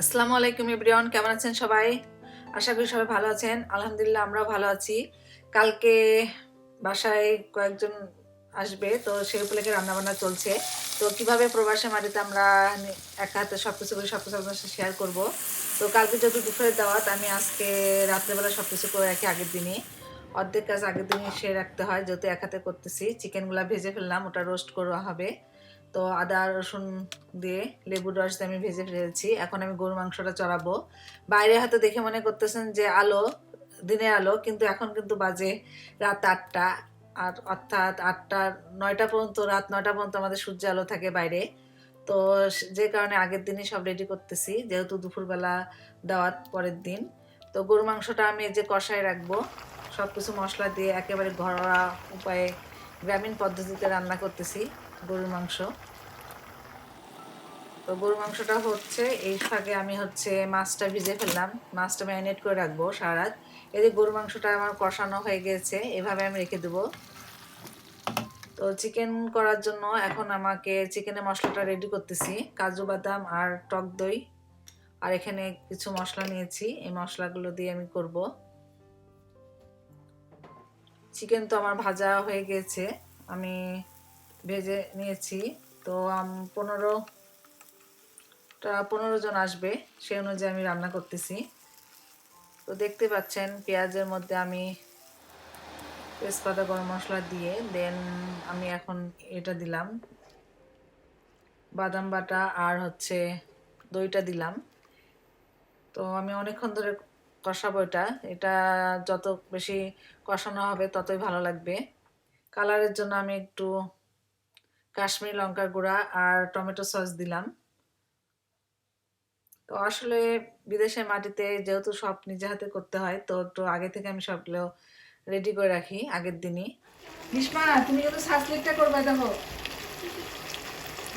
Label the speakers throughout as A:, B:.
A: আসসালামু আলাইকুম এভরিওয়ান, কেমন আছেন সবাই? আশা করি সবাই ভালো আছেন। আলহামদুলিল্লাহ, আমরাও ভালো আছি। কালকে বাসায় কয়েকজন আসবে, তো সেই উপলক্ষে রান্নাবান্না চলছে। তো কীভাবে প্রবাসে মাটিতে আমরা এক হাতে সব কিছু করে সব কিছু আপনার সাথে শেয়ার করব? তো কালকে যেহেতু দুপুরের দাওয়াত, আমি আজকে রাত্রেবেলা সব কিছু করে রাখি আগের দিনই। অর্ধেক কাজ আগের দিনই সে রাখতে হয়, যেহেতু এক হাতে করতেছি। চিকেনগুলো ভেজে ফেললাম, ওটা রোস্ট করা হবে। তো আদা, রসুন দিয়ে লেবুর রস দিয়ে আমি ভেজে ফেলেছি। এখন আমি গরু মাংসটা চড়াবো। বাইরে হয়তো দেখে মনে করতেছেন যে আলো, দিনের আলো, কিন্তু এখন কিন্তু বাজে রাত আটটা। আর অর্থাৎ আটটা, নয়টা পর্যন্ত, রাত নয়টা পর্যন্ত আমাদের সূর্য আলো থাকে বাইরে। তো যে কারণে আগের দিনই সব রেডি করতেছি, যেহেতু দুপুরবেলা দাওয়াত পরের দিন। তো গরু মাংসটা আমি যে কষায় রাখব। সব কিছু মশলা দিয়ে একেবারে ঘরোয়া উপায়ে গ্রামীণ পদ্ধতিতে রান্না করতেছি গরুর মাংস। তো গরু মাংসটা হচ্ছে এই ফাঁকে আমি হচ্ছে মাছটা ভিজে ফেললাম। মাছটা ম্যারিনেট করে রাখব সারা রাত। যে গরু মাংসটা আমার কষানো হয়ে গেছে, এভাবে আমি রেখে দেবো। তো চিকেন করার জন্য এখন আমাকে চিকেনের মশলাটা রেডি করতেছি, কাজু বাদাম আর টক দই। আর এখানে কিছু মশলা নিয়েছি, এই মশলাগুলো দিয়ে আমি করব। চিকেন তো আমার ভাজা হয়ে গেছে, আমি ভেজে নিয়েছি। তো পনেরো পনেরো জন আসবে, সেই অনুযায়ী আমি রান্না করতেছি। তো দেখতে পাচ্ছেন, পেঁয়াজের মধ্যে আমি তেজপাতা, গরম মশলা দিয়ে, দেন আমি এখন এটা দিলাম। বাদাম বাটা আর হচ্ছে দইটা দিলাম। তো আমি অনেকক্ষণ ধরে কষাবো এটা। এটা যত বেশি কষানো হবে, ততই ভালো লাগবে। কালারের জন্য আমি একটু কাশ্মীরি লঙ্কার গুঁড়া আর টমেটো সস দিলাম। তো আসলে বিদেশের মাটিতে যেহেতু সব নিজে হাতে করতে হয় তো একটু আগে থেকে আমি সবগুলো রেডি করে রাখি আগের দিনই।
B: বিষ্মা তুমি কিন্তু সাজলিকটা করবে দেখো।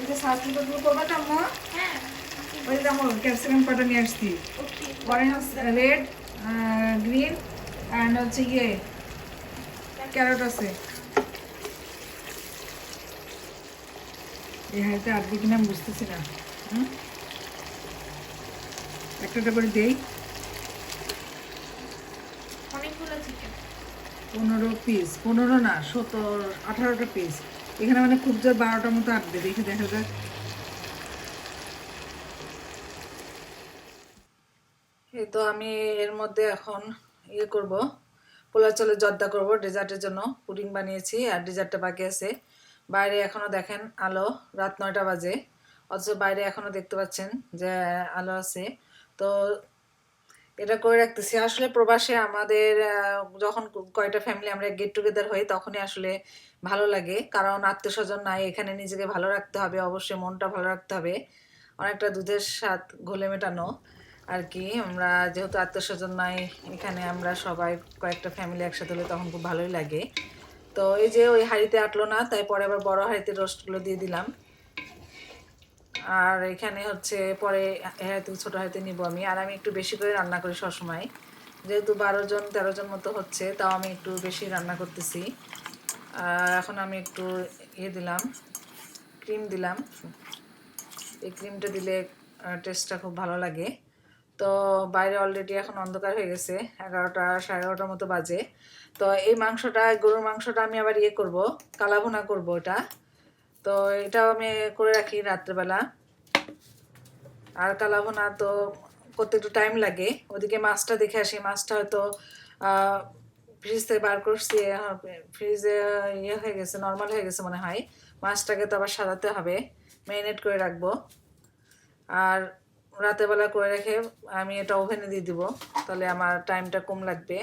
B: এই যে করবে তো আম্মা ওই দেখো ক্যাপসিকাম কটা নিয়ে আসছি। অরেঞ্জ রেড গ্রিন অ্যান্ড হচ্ছে ইয়ে ক্যারট আছে। এই হাতে আর দিকে নাম বুঝতেছি না। হুম? একটা করে দেই।
C: অনেকগুলো চিকেন
B: পনেরো পিস পনেরো না সতেরো আঠারোটা পিস এখানে মানে খুব জোর বারোটার মতো আসবে দেখে দেখা যাক।
A: এই তো আমি এর মধ্যে এখন ইয়ে করব পোলা চলে জর্দা করব ডেজার্টের জন্য পুডিং বানিয়েছি আর ডেজার্টটা বাকি আছে। বাইরে এখনও দেখেন আলো রাত নয়টা বাজে। অথচ বাইরে এখনও দেখতে পাচ্ছেন যে আলো আছে। তো এটা করে রাখতেছি। আসলে প্রবাসে আমাদের যখন কয়টা ফ্যামিলি আমরা গেট টুগেদার হই, তখনই আসলে ভালো লাগে। কারণ আত্মীয় স্বজন নাই, এখানে নিজেকে ভালো রাখতে হবে, অবশ্যই মনটা ভালো রাখতে হবে। অনেকটা দুধের স্বাদ ঘোলে মেটানো আর কি আমরা যেহেতু আত্মীয় স্বজন নাই, এখানে আমরা সবাই কয়েকটা ফ্যামিলি একসাথে হলে তখন খুব ভালোই লাগে। তো এই যে ওই হাঁড়িতে আটলো না, তাই পরে আবার বড় হাঁড়িতে রোস্টগুলো দিয়ে দিলাম। আর এখানে হচ্ছে পরে হাঁড়িতে ছোটো হাঁড়িতে নিব আমি। আর আমি একটু বেশি করে রান্না করি সবসময়। যেহেতু বারো জন, তেরো জন মতো হচ্ছে, তাও আমি একটু বেশি রান্না করতেছি। আর এখন আমি একটু ইয়ে দিলাম, ক্রিম দিলাম। এই ক্রিমটা দিলে টেস্টটা খুব ভালো লাগে। তো বাইরে অলরেডি এখন অন্ধকার হয়ে গেছে, এগারোটা, সাড়ে এগারোটার মতো বাজে। তো এই মাংসটা, গরুর মাংসটা আমি আবার ইয়ে করব, কালাভুনা করব এটা তো এটাও আমি করে রাখি রাত্রেবেলা। আর কালাভুনা তো করতে একটু টাইম লাগে। ওদিকে মাছটা দেখে আসি, মাছটা হয়তো ফ্রিজ থেকে বার করছি ফ্রিজে ইয়ে হয়ে গেছে নর্মাল হয়ে গেছে মনে হয়। মাছটাকে তো আবার সাজাতে হবে ম্যারিনেট করে রাখব। আর রাতের বেলা করে রেখে আমি এটা ওভেনে দিয়ে দিব, তাহলে আমার টাইমটা কম লাগবে।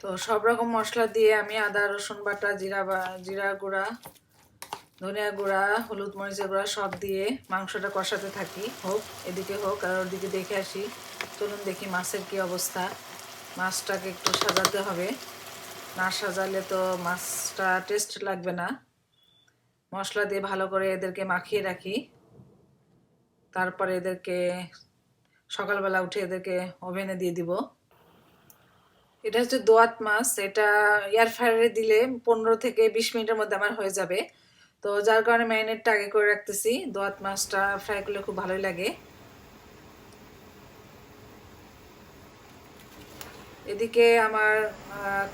A: তো সব রকম মশলা দিয়ে আমি আদা, রসুন বাটা, জিরা বা, জিরা গুঁড়া ধনিয়া গুঁড়া, হলুদ মরিচের গুঁড়া সব দিয়ে মাংসটা কষাতে থাকি। হোক, এদিকে হোক আর ওদিকে দেখে আসি। চলুন দেখি মাছের কি অবস্থা। মাছটাকে একটু সাজাতে হবে। না সাজালে তো মাছটা টেস্ট লাগবে না। মশলা দিয়ে ভালো করে এদেরকে মাখিয়ে রাখি। তারপরে এদেরকে সকালবেলা উঠে এদেরকে ওভেনে দিয়ে দিব। এটা হচ্ছে দোয়াত মাছ। এটা এয়ার ফ্রায়ারে দিলে পনেরো থেকে বিশ মিনিটের মধ্যে আমার হয়ে যাবে। তো যার কারণে ম্যারিনেটটা আগে করে রাখতেছি। দোয়াত মাছটা ফ্রাই করলে খুব ভালোই লাগে। এদিকে আমার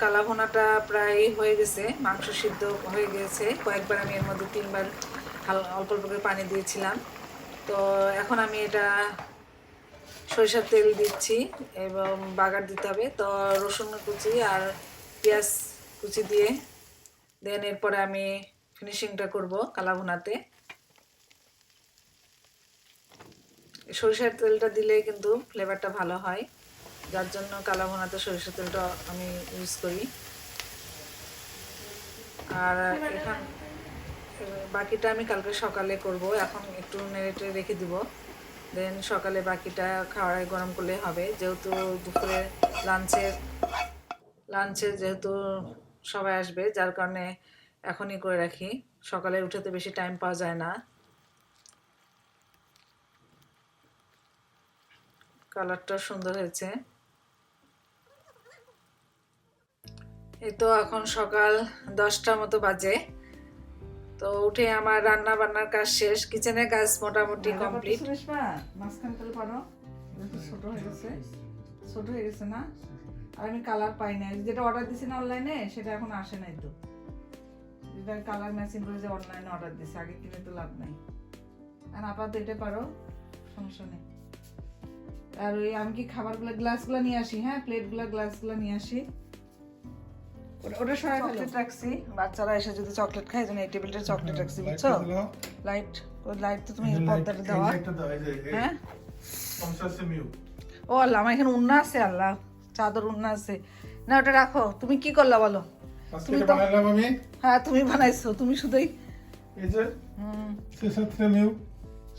A: কালা ভোনাটা প্রায় হয়ে গেছে, মাংস সিদ্ধ হয়ে গেছে। কয়েকবার আমি এর মধ্যে তিনবার অল্প অল্প করে পানি দিয়েছিলাম। তো এখন আমি এটা সরিষার তেল দিচ্ছি এবং বাগার দিতে হবে। তো রসুন কুচি আর পেঁয়াজ কুচি দিয়ে, দেন এরপরে আমি ফিনিশিংটা করব কালাভুনাতে সরিষার তেলটা দিলে কিন্তু ফ্লেভারটা ভালো হয়। যার জন্য কালাভুনাতে সরিষার তেলটা আমি ইউজ করি। আর এখান বাকিটা আমি কালকে সকালে করব। এখন একটু নেড়ে রেখে দিব। দেন সকালে বাকিটা খাওয়ার গরম করলে হবে। যেহেতু দুপুরে লাঞ্চের লাঞ্চে যেহেতু সবাই আসবে, যার কারণে এখনই করে রাখি। সকালে উঠে বেশি টাইম পাওয়া যায় না। কালারটা সুন্দর হয়েছে। এই তো এখন সকাল দশটার মতো বাজে। তো উঠে আমার রান্না বান্নার কাজ শেষ। কিচেনের কাজ মোটামুটি কমপ্লিট
B: রেশমা মাঝখানে তাহলে পারো। ছোট হয়ে গেছে। ছোট হয়ে গেছে না? আর আমি কালার পাই নাই। যেটা অর্ডার দিছি না অনলাইনে সেটা এখন আসে নাই তো। যেটা কালার ম্যাচিং করে যে অনলাইনে অর্ডার দিছি আগে কিনে তো লাভ নাই। আর আপাতত এটা পারো সমস্যা নেই। আর ওই আমি কি খাবারগুলো গ্লাসগুলো নিয়ে আসি? হ্যাঁ প্লেটগুলো গ্লাসগুলো নিয়ে আসি। ওটা- সবাই চকলেট। রাখছি। বাচ্চারা এসে যদি চকলেট খায় যেন এই টেবিলটা চকলেট রাখছি বুঝছ? লাইট ওই লাইট তো তুমি পর্দাটা দেওয়া। হ্যাঁ? ও আল্লাহ আমার এখানে উন্না আছে আল্লাহ। চাদর উন্না আছে। না ওটা রাখো। তুমি কি করলা বলো? তুমি তো
D: আমি।
B: হ্যাঁ তুমি বানাইছো তুমি শুধুই
D: এই যে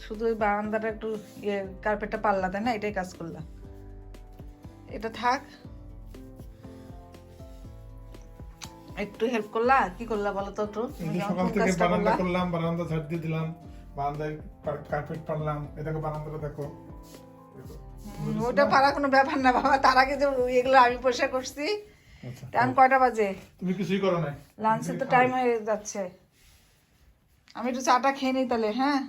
B: শুধু ওই বারান্দাটা একটু ইয়ে কার্পেটটা পাল্লা তাই না? এটাই কাজ করলা। এটা থাক। একটু হেল্প করলা? কি করলা বলো তো একটু?
D: সকাল থেকে বারান্দা করলাম বারান্দা ঝাড় দিয়ে দিলাম বারান্দায় কার্পেট পারলাম এটাকে বারান্দাটা দেখো। দেখো।
B: ওটা পারা কোনো ব্যাপার না বাবা। তার আগে যে এগুলো আমি পয়সা করছি টাইম কয়টা বাজে?
D: তুমি কিছুই করো নাই।
B: লাঞ্চের তো টাইম হয়ে যাচ্ছে। আমি একটু চাটা খেয়ে নিই তাহলে হ্যাঁ?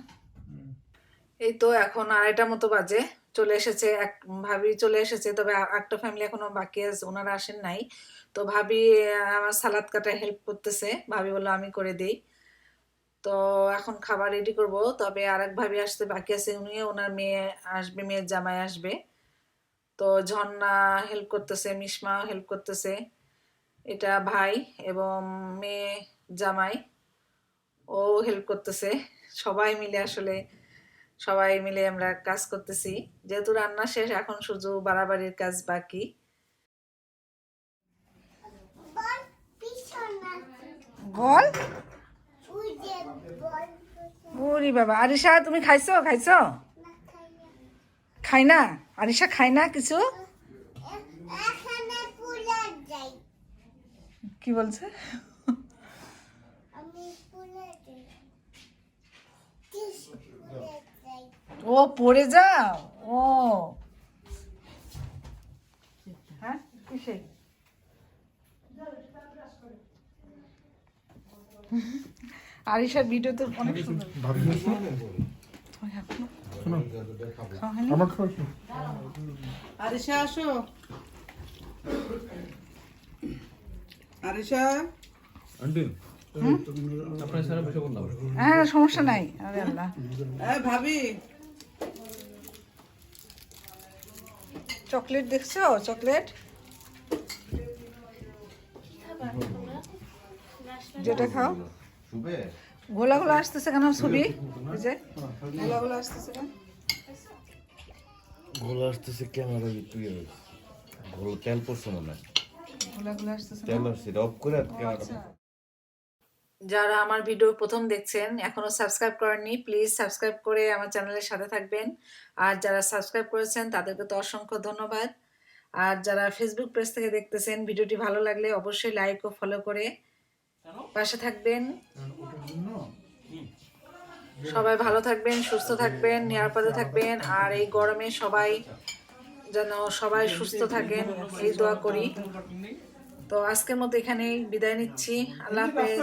A: এই তো এখন আড়াইটা মতো বাজে। চলে এসেছে এক ভাবি চলে এসেছে তবে একটা ফ্যামিলি এখনও বাকি আছে ওনারা আসেন নাই। তো ভাবি আমার সালাদ কাটা হেল্প করতেছে। ভাবি বলল আমি করে দিই। তো এখন খাবার রেডি করব তবে আর এক ভাবি আসতে বাকি আছে উনিও ওনার মেয়ে আসবে মেয়ের জামাই আসবে। তো ঝর্ণা হেল্প করতেছে মিশমা হেল্প করতেছে। এটা ভাই এবং মেয়ে জামাই ও হেল্প করতেছে। সবাই মিলে আসলে সবাই মিলে আমরা কাজ করতেছি। যেহেতু রান্না শেষ এখন শুধু বাড়াবাড়ির কাজ বাকি।
B: বল ওরে বাবা আরিশা তুমি খাইছো? খাইছো? খাই না? আরিশা খাই না কিছু?
E: এখানে
B: কি বলছে? ও পড়ে যাও? ও। হ্যাঁ কিসে আরিশার ভিডিও তো অনেক সুন্দর।
D: শোনো আমার খাওয়া কি?
F: আরিশা আসো। আরিশা?
B: হ্যাঁ সমস্যা নাই। আরে আল্লাহ।
F: এ ভাবি।
B: চকলেট দেখছ? চকলেট? যেটা খাও। গোলা গোলা আসতেছে কেন ছবি? যে গোলা গোলা আসতেছে কেন?
G: গোল আসতেছে ক্যামেরা তুই গোল তেল পড়ছে মনে
B: গোলা গোলা আসতেছে
G: তেল আসছে অফ করে
B: আচ্ছা।
A: যারা আমার ভিডিও প্রথম দেখছেন এখনও সাবস্ক্রাইব করেননি প্লিজ সাবস্ক্রাইব করে আমার চ্যানেলের সাথে থাকবেন। আর যারা সাবস্ক্রাইব করেছেন তাদেরকে তো অসংখ্য ধন্যবাদ। আর যারা ফেসবুক পেজ থেকে দেখতেছেন ভিডিওটি ভালো লাগলে অবশ্যই লাইক ও ফলো করে। পাশে থাকবেন। সবাই ভালো থাকবেন সুস্থ থাকবেন নিরাপদে থাকবেন আর এই গরমে সবাই যেন সবাই সুস্থ থাকেন এই দোয়া করি। তো আজকের মতো এখানেই বিদায় নিচ্ছি। আল্লাহ হাফেজ।